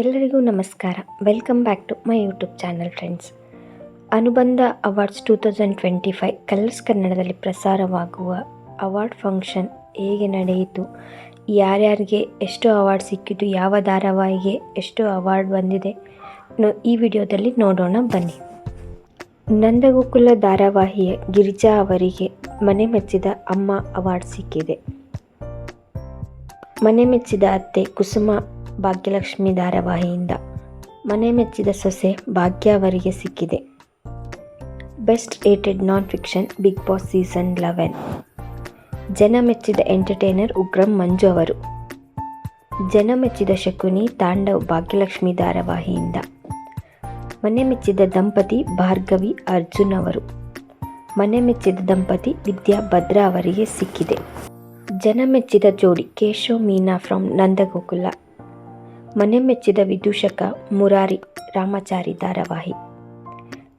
ಎಲ್ಲರಿಗೂ ನಮಸ್ಕಾರ. Welcome back to my YouTube channel friends Anubandha awards two thousand twenty five Colors ಕನ್ನಡದಲ್ಲಿ ಪ್ರಸಾರವಾಗುವ award function ಹೇಗೆ ನಡೆಯಿತು? ಯಾರ್ಯಾರಿಗೆ ಎಷ್ಟು ಅವಾರ್ಡ್ ಸಿಕ್ಕಿತು ಯಾವ ಧಾರಾವಾಹಿಗೆ ಎಷ್ಟು ಅವಾರ್ಡ್ ಬಂದಿದೆ ಈ ವಿಡಿಯೋದಲ್ಲಿ ನೋಡೋಣ ಬನ್ನಿ. ನಂದಗೋಕುಲ ಧಾರಾವಾಹಿಯ ಗಿರಿಜಾ ಅವರಿಗೆ ಮನೆ ಮೆಚ್ಚಿದ ಅಮ್ಮ ಅವಾರ್ಡ್ ಸಿಕ್ಕಿದೆ. ಮನೆ ಮೆಚ್ಚಿದ ಅತ್ತೆ ಕುಸುಮ ಭಾಗ್ಯಲಕ್ಷ್ಮಿ ಧಾರಾವಾಹಿಯಿಂದ. ಮನೆ ಮೆಚ್ಚಿದ ಸೊಸೆ ಭಾಗ್ಯ ಅವರಿಗೆ ಸಿಕ್ಕಿದೆ. Best aided non fiction Bigg Boss season eleven. ಜನ ಮೆಚ್ಚಿದ ಎಂಟರ್ಟೈನರ್ ಉಗ್ರಂ ಮಂಜು ಅವರು. ಜನ ಮೆಚ್ಚಿದ ಶಕುನಿ ತಾಂಡವ್ ಭಾಗ್ಯಲಕ್ಷ್ಮಿ ಧಾರಾವಾಹಿಯಿಂದ. ಮನೆ ಮೆಚ್ಚಿದ ದಂಪತಿ ಭಾರ್ಗವಿ ಅರ್ಜುನ್ ಅವರು. ಮನೆ ಮೆಚ್ಚಿದ ದಂಪತಿ ವಿದ್ಯಾ ಭದ್ರಾ ಅವರಿಗೆ ಸಿಕ್ಕಿದೆ. ಜನ ಮೆಚ್ಚಿದ ಜೋಡಿ ಕೇಶವ್, ಮೀನಾ ಫ್ರಮ್ ನಂದಗೋಕುಲ. ಮನೆ ಮೆಚ್ಚಿದ ವಿದೂಷಕ ಮುರಾರಿ ರಾಮಾಚಾರಿ ಧಾರಾವಾಹಿ.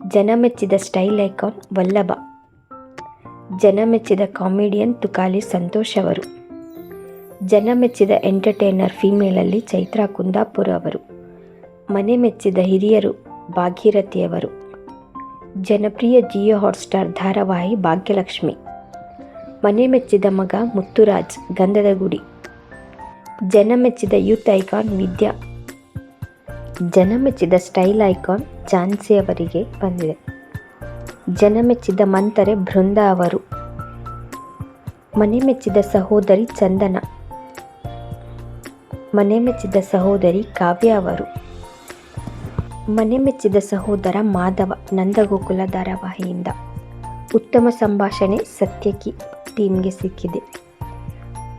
ಜನ ಮೆಚ್ಚಿದ ಸ್ಟೈಲ್ ಐಕಾನ್ ವಲ್ಲಭ. ಜನ ಮೆಚ್ಚಿದ ಕಾಮಿಡಿಯನ್ ತುಕಾಲಿ ಸಂತೋಷ್ ಅವರು. ಜನ ಮೆಚ್ಚಿದ ಎಂಟರ್ಟೈನರ್ ಫೀಮೇಲಲ್ಲಿ ಚೈತ್ರಾ ಕುಂದಾಪುರ ಅವರು. ಮನೆ ಮೆಚ್ಚಿದ ಹಿರಿಯರು ಭಾಗೀರಥಿಯವರು ಜನಪ್ರಿಯ ಜಿಯೋ ಹಾಟ್ಸ್ಟಾರ್ ಧಾರಾವಾಹಿ ಭಾಗ್ಯಲಕ್ಷ್ಮಿ. ಮನೆ ಮೆಚ್ಚಿದ ಮಗ ಮುತ್ತುರಾಜ್ ಗಂಧದ ಗುಡಿ ಜನ ಮೆಚ್ಚಿದ ಯೂತ್ ಐಕಾನ್ ವಿದ್ಯಾ. ಜನಮೆಚ್ಚಿದ ಸ್ಟೈಲ್ ಐಕಾನ್ ಝಾನ್ಸಿ ಅವರಿಗೆ ಬಂದಿದೆ. ಜನಮೆಚ್ಚಿದ ಮಂತರೆ ಬೃಂದ ಅವರು. ಮನೆ ಮೆಚ್ಚಿದ ಸಹೋದರಿ ಚಂದನ. ಮನೆ ಮೆಚ್ಚಿದ ಸಹೋದರಿ ಕಾವ್ಯ ಅವರು. ಮನೆ ಮೆಚ್ಚಿದ ಸಹೋದರ ಮಾಧವ ನಂದಗೋಕುಲ ಧಾರಾವಾಹಿಯಿಂದ. ಉತ್ತಮ ಸಂಭಾಷಣೆ ಸತ್ಯಕಿ ಟೀಮ್ಗೆ ಸಿಕ್ಕಿದೆ.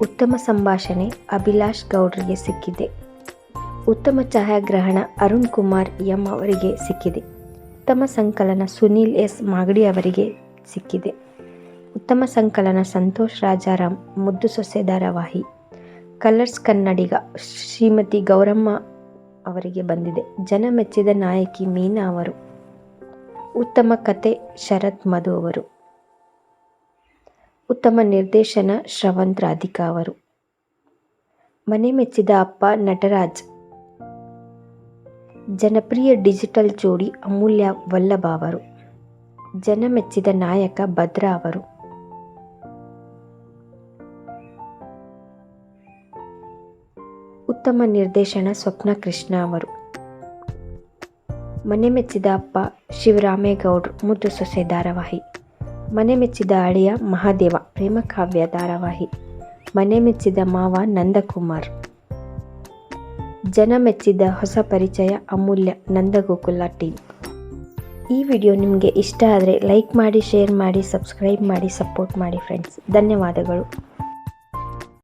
ಉತ್ತಮ ಸಂಭಾಷಣೆ ಅಭಿಲಾಷ್ ಗೌಡ್ರಿಗೆ ಸಿಕ್ಕಿದೆ. ಉತ್ತಮ ಛಾಯಾಗ್ರಹಣ ಅರುಣ್ ಕುಮಾರ್ ಎಂ ಅವರಿಗೆ ಸಿಕ್ಕಿದೆ. ಉತ್ತಮ ಸಂಕಲನ ಸುನೀಲ್ ಎಸ್ ಮಾಗಡಿ ಅವರಿಗೆ ಸಿಕ್ಕಿದೆ. ಉತ್ತಮ ಸಂಕಲನ ಸಂತೋಷ್ ರಾಜಾರಾಮ್ ಮುದ್ದು ಸೊಸೆ ಧಾರಾವಾಹಿ ಕಲರ್ಸ್ ಕನ್ನಡಿಗ ಶ್ರೀಮತಿ ಗೌರಮ್ಮ ಅವರಿಗೆ ಬಂದಿದೆ. ಜನ ಮೆಚ್ಚಿದ ನಾಯಕಿ ಮೀನಾ ಅವರು. ಉತ್ತಮ ಕತೆ ಶರತ್ ಮಧು ಅವರು. ಉತ್ತಮ ನಿರ್ದೇಶನ ಶ್ರವಂತ್ ರಾಧಿಕಾ ಅವರು. ಮನೆ ಮೆಚ್ಚಿದ ಅಪ್ಪ ನಟರಾಜ್. ಜನಪ್ರಿಯ ಡಿಜಿಟಲ್ ಜೋಡಿ ಅಮೂಲ್ಯ ವಲ್ಲಭ ಅವರು. ಜನ ಮೆಚ್ಚಿದ ನಾಯಕ ಭದ್ರಾ ಅವರು. ಉತ್ತಮ ನಿರ್ದೇಶನ ಸ್ವಪ್ನ ಕೃಷ್ಣ ಅವರು. ಮನೆ ಮೆಚ್ಚಿದ ಅಪ್ಪ ಶಿವರಾಮೇಗೌಡ್ರು ಮುದ್ದು ಸೊಸೆ ಧಾರಾವಾಹಿ. ಮನೆ ಮೆಚ್ಚಿದ ಅಳಿಯ ಮಹಾದೇವ ಪ್ರೇಮಕಾವ್ಯ ಧಾರಾವಾಹಿ. ಮನೆ ಮೆಚ್ಚಿದ ಮಾವ ನಂದಕುಮಾರ್. ಜನ ಮೆಚ್ಚಿದ ಹೊಸ ಪರಿಚಯ ಅಮೂಲ್ಯ ನಂದಗೋಕುಲ ಟೀಮ್. ಈ ವಿಡಿಯೋ ನಿಮಗೆ ಇಷ್ಟ ಆದರೆ ಲೈಕ್ ಮಾಡಿ, ಶೇರ್ ಮಾಡಿ, ಸಬ್ಸ್ಕ್ರೈಬ್ ಮಾಡಿ, ಸಪೋರ್ಟ್ ಮಾಡಿ ಫ್ರೆಂಡ್ಸ್ ಧನ್ಯವಾದಗಳು.